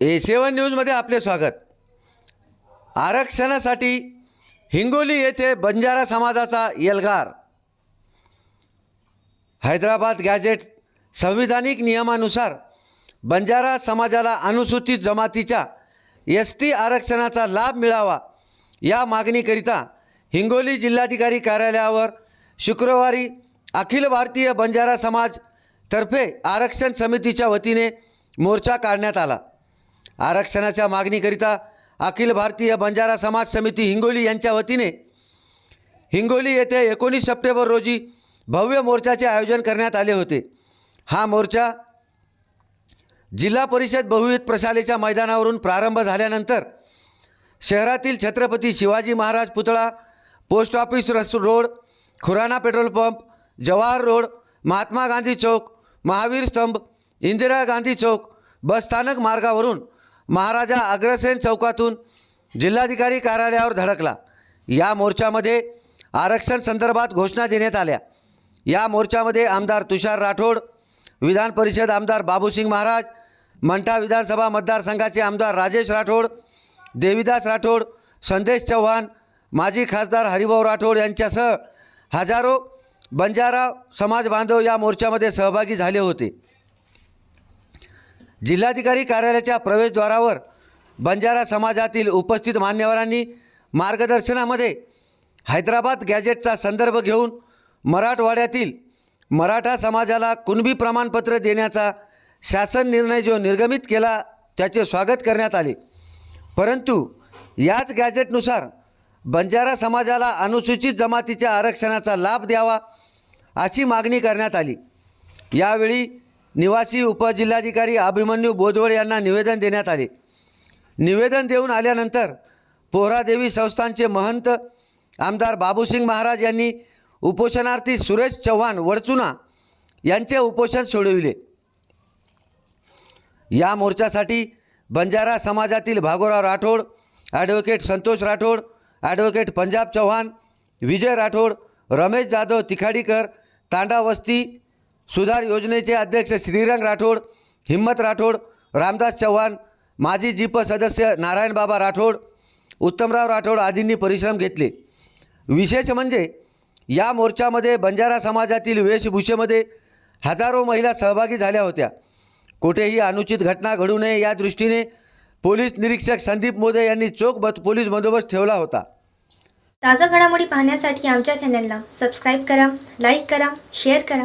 ए सेवन न्यूजमध्ये आपले स्वागत. आरक्षणासाठी हिंगोली येथे बंजारा समाजाचा एल्गार हैदराबाद गॅजेट संविधानिक नियमानुसार बंजारा समाजाला अनुसूचित जमातीच्या एस टी आरक्षणाचा लाभ मिळावा या मागणीकरिता हिंगोली जिल्हाधिकारी कार्यालयावर शुक्रवारी अखिल भारतीय बंजारा समाज तर्फे आरक्षण समितीच्या वतीने मोर्चा काढण्यात आला. आरक्षणाच्या मागणीकरिता अखिल भारतीय बंजारा समाज समिती हिंगोली यांच्या वतीने हिंगोली येथे एकोणीस सप्टेंबर रोजी भव्य मोर्चाचे आयोजन करण्यात आले होते. हा मोर्चा जिल्हा परिषद बहुविध प्रशालेच्या मैदानावरून प्रारंभ झाल्यानंतर शहरातील छत्रपती शिवाजी महाराज पुतळा पोस्ट ऑफिस रस road Khurana petrol pump Jawahar road Mahatma Gandhi चौक महावीर स्तंभ इंदिरा गांधी चौक बसस्थानक मार्गावरून महाराजा अग्रसेन चौकातून जिल्हाधिकारी कार्यालयावर धडकला. या मोर्चामध्ये आरक्षण संदर्भात घोषणा देण्यात आल्या. या मोर्चामध्ये आमदार तुषार राठोड विधान परिषद आमदार बाबूसिंग महाराज मंठा विधानसभा मतदारसंघाचे आमदार राजेश राठोड देविदास राठोड संदेश चव्हाण माजी खासदार हरिभाऊ राठोड यांच्यासह हजारो बंजारा समाज बांधव या मोर्चामध्ये सहभागी झाले होते. जिल्हाधिकारी कार्यालयाच्या प्रवेशद्वारावर बंजारा समाजातील उपस्थित मान्यवरांनी मार्गदर्शनामध्ये हैदराबाद गॅजेटचा संदर्भ घेऊन मराठवाड्यातील मराठा समाजाला कुणबी प्रमाणपत्र देण्याचा शासन निर्णय जो निर्गमित केला त्याचे स्वागत करण्यात आले. परंतु याच गॅजेटनुसार बंजारा समाजाला अनुसूचित जमातीच्या आरक्षणाचा लाभ द्यावा अशी मागणी करण्यात आली. यावेळी निवासी उपजिल्हाधिकारी अभिमन्यू बोदवड यांना निवेदन देण्यात आले. निवेदन देऊन आल्यानंतर पोहरादेवी संस्थानचे महंत आमदार बाबूसिंग महाराज यांनी उपोषणार्थी सुरेश चव्हाण वडचुना यांचे उपोषण सोडविले. या मोर्चासाठी बंजारा समाजातील भागोराव राठोड ॲडव्होकेट संतोष राठोड ॲडव्होकेट पंजाब चव्हाण विजय राठोड रमेश जाधव तिखाडीकर तांडा वस्ती सुधार योजनेचे अध्यक्ष श्रीरंग राठोड हिम्मत राठोड रामदास चव्हाण माजी जीप सदस्य नारायणबाबा राठोड उत्तमराव राठोड आदींनी परिश्रम घेतले. विशेष म्हणजे या मोर्चामध्ये बंजारा समाजातील वेशभूषेमध्ये हजारो महिला सहभागी झाल्या होत्या. कुठेही अनुचित घटना घडू नये या दृष्टीने पोलीस निरीक्षक संदीप मोदे यांनी चोख बत पोलीस बंदोबस्त ठेवला होता. ताज्या घडामोडी पाहण्यासाठी आमच्या चॅनलला सबस्क्राईब करा लाईक करा शेअर करा.